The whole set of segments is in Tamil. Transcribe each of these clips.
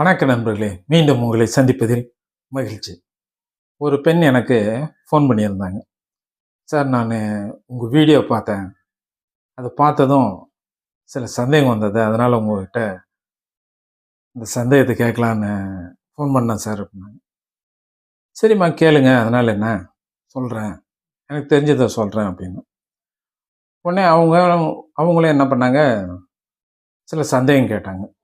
வணக்க நண்பர்களே மீண்டும் உங்களை சந்திப்பதில் மகிழ்ச்சி. ஒரு பெண் எனக்கு ஃபோன் பண்ணியிருந்தாங்க. சார் நான் உங்கள் வீடியோ பார்த்தேன். அதை பார்த்ததும் சில சந்தேகம் வந்தது. அதனால் உங்கள்கிட்ட இந்த சந்தேகத்தை கேட்கலான்னு ஃபோன் பண்ணேன் சார் அப்படின்னாங்க. சரிம்மா கேளுங்க. அதனால் என்ன? சொல்கிறேன் எனக்கு தெரிஞ்சதை சொல்கிறேன் அப்படின்னு. உடனே அவங்க அவங்களும் என்ன பண்ணாங்க? சில சந்தேகம் கேட்டாங்க.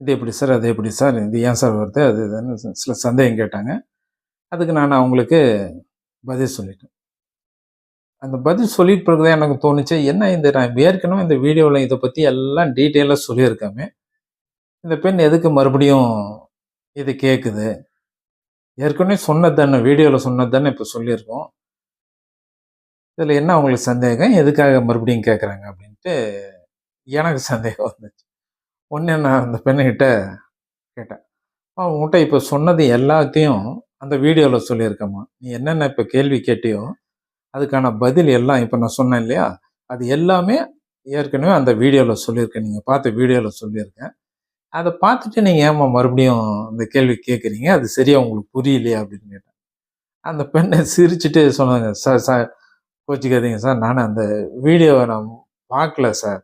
இது எப்படி சார்? அது எப்படி சார்? இது ஏன் சார் வருது? அது இதுன்னு சில சந்தேகம் கேட்டாங்க. அதுக்கு நான் அவங்களுக்கு பதில் சொல்லிட்டேன். அந்த பதில் சொல்லிட்டு பிறகுதான் எனக்கு தோணுச்சு என்ன இந்த நான் ஏற்கனவே இந்த வீடியோவில் இதை பற்றி எல்லாம் டீட்டெயிலாக சொல்லியிருக்காமே. இந்த பெண் எதுக்கு மறுபடியும் இது கேட்குது ஏற்கனவே சொன்னது தானே வீடியோவில் சொன்னது தானே இப்போ சொல்லியிருக்கோம். இதில் என்ன அவங்களுக்கு சந்தேகம்? எதுக்காக மறுபடியும் கேட்குறாங்க அப்படின்ட்டு எனக்கு சந்தேகம் வந்துச்சு. ஒன்று நான் அந்த பெண்ணுக்கிட்ட கேட்டேன். உங்கள்கிட்ட இப்போ சொன்னது எல்லாத்தையும் அந்த வீடியோவில் சொல்லியிருக்கம்மா. நீ என்னென்ன இப்போ கேள்வி கேட்டியோ அதுக்கான பதில் எல்லாம் இப்போ நான் சொன்னேன் இல்லையா? அது எல்லாமே ஏற்கனவே அந்த வீடியோவில் சொல்லியிருக்கேன். நீங்கள் பார்த்த வீடியோவில் சொல்லியிருக்கேன். அதை பார்த்துட்டு நீங்கள் ஏம்மா மறுபடியும் அந்த கேள்வி கேட்குறீங்க? அது சரியாக உங்களுக்கு புரியலையா? அப்படின்னு கேட்டேன். அந்த பெண்ணை சிரிச்சுட்டு சொன்னாங்க சார் சார் கோச்சிக்காதீங்க சார். நான் அந்த வீடியோவை நான் பார்க்கல சார்.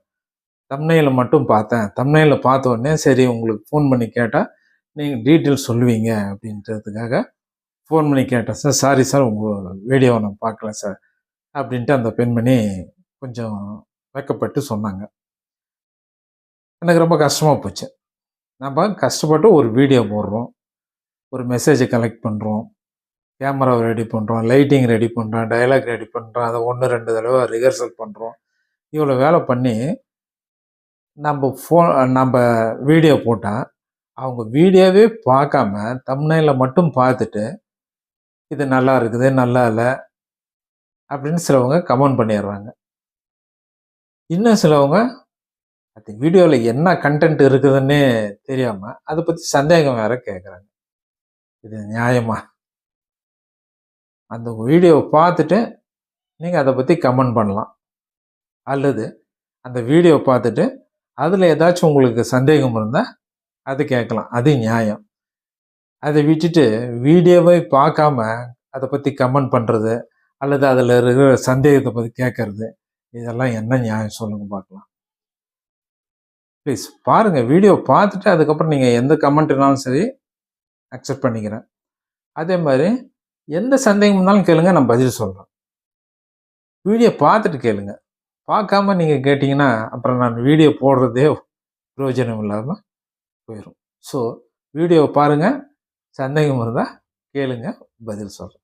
தம்னையில் மட்டும் பார்த்தேன். தம்னையில் பார்த்த உடனே சரி உங்களுக்கு ஃபோன் பண்ணி கேட்டால் நீங்கள் டீட்டெயில் சொல்லுவீங்க அப்படின்றதுக்காக ஃபோன் பண்ணி கேட்டேன். சார் சாரி சார் உங்கள் வீடியோவை நான் பார்க்கல சார் அப்படின்ட்டு அந்த பெண்மணி கொஞ்சம் வெக்கப்பட்டு சொன்னாங்க. எனக்கு ரொம்ப கஷ்டமாக போச்சு. நம்ம கஷ்டப்பட்டு ஒரு வீடியோ போடுறோம். ஒரு மெசேஜை கலெக்ட் பண்ணுறோம் கேமராவை ரெடி பண்ணுறோம் லைட்டிங் ரெடி பண்ணுறோம் டயலாக் ரெடி பண்ணுறோம் அதை ஒன்று ரெண்டு தடவை ரிஹர்சல் பண்ணுறோம் இவ்வளோ வேலை பண்ணி நம்ம ஃபோன் நம்ம வீடியோ போட்டால் அவங்க வீடியோவே பார்க்காம தம்னையில் மட்டும் பார்த்துட்டு இது நல்லா இருக்குது நல்லா இல்லை அப்படின்னு சிலவங்க கமெண்ட் பண்ணிடுறாங்க. இன்னும் சிலவங்க அது வீடியோவில் என்ன கண்டென்ட் இருக்குதுன்னே தெரியாமல் அதை பற்றி சந்தேகம் வேற கேட்குறாங்க இது நியாயமா? அந்த வீடியோவை பார்த்துட்டு நீங்கள் அதை பற்றி கமெண்ட் பண்ணலாம். அல்லது அந்த வீடியோ பார்த்துட்டு அதில் ஏதாச்சும் உங்களுக்கு சந்தேகம் இருந்தால் அது கேட்கலாம். அது நியாயம். அதை விட்டுட்டு வீடியோவை பார்க்காம அதை பற்றி கமெண்ட் பண்ணுறது அல்லது அதில் இருக்கிற சந்தேகத்தை பற்றி கேட்கறது இதெல்லாம் என்ன நியாயம் சொல்லுங்கள் பார்க்கலாம். ப்ளீஸ் பாருங்கள் வீடியோ பார்த்துட்டு அதுக்கப்புறம் நீங்கள் எந்த கமெண்ட்னாலும் சரி அக்செப்ட் பண்ணிக்கிறேன். அதே மாதிரி எந்த சந்தேகம் இருந்தாலும் கேளுங்க நான் பதில் சொல்கிறேன் வீடியோ பார்த்துட்டு கேளுங்கள் பார்க்காம நீங்கள் கேட்டிங்கன்னா அப்புறம் நான் வீடியோ போடுறதே பிரயோஜனம் இல்லாமல் போயிடும் ஸோ வீடியோ பாருங்கள் சந்தேகம் இருந்தால் கேளுங்க பதில் சொல்கிறேன்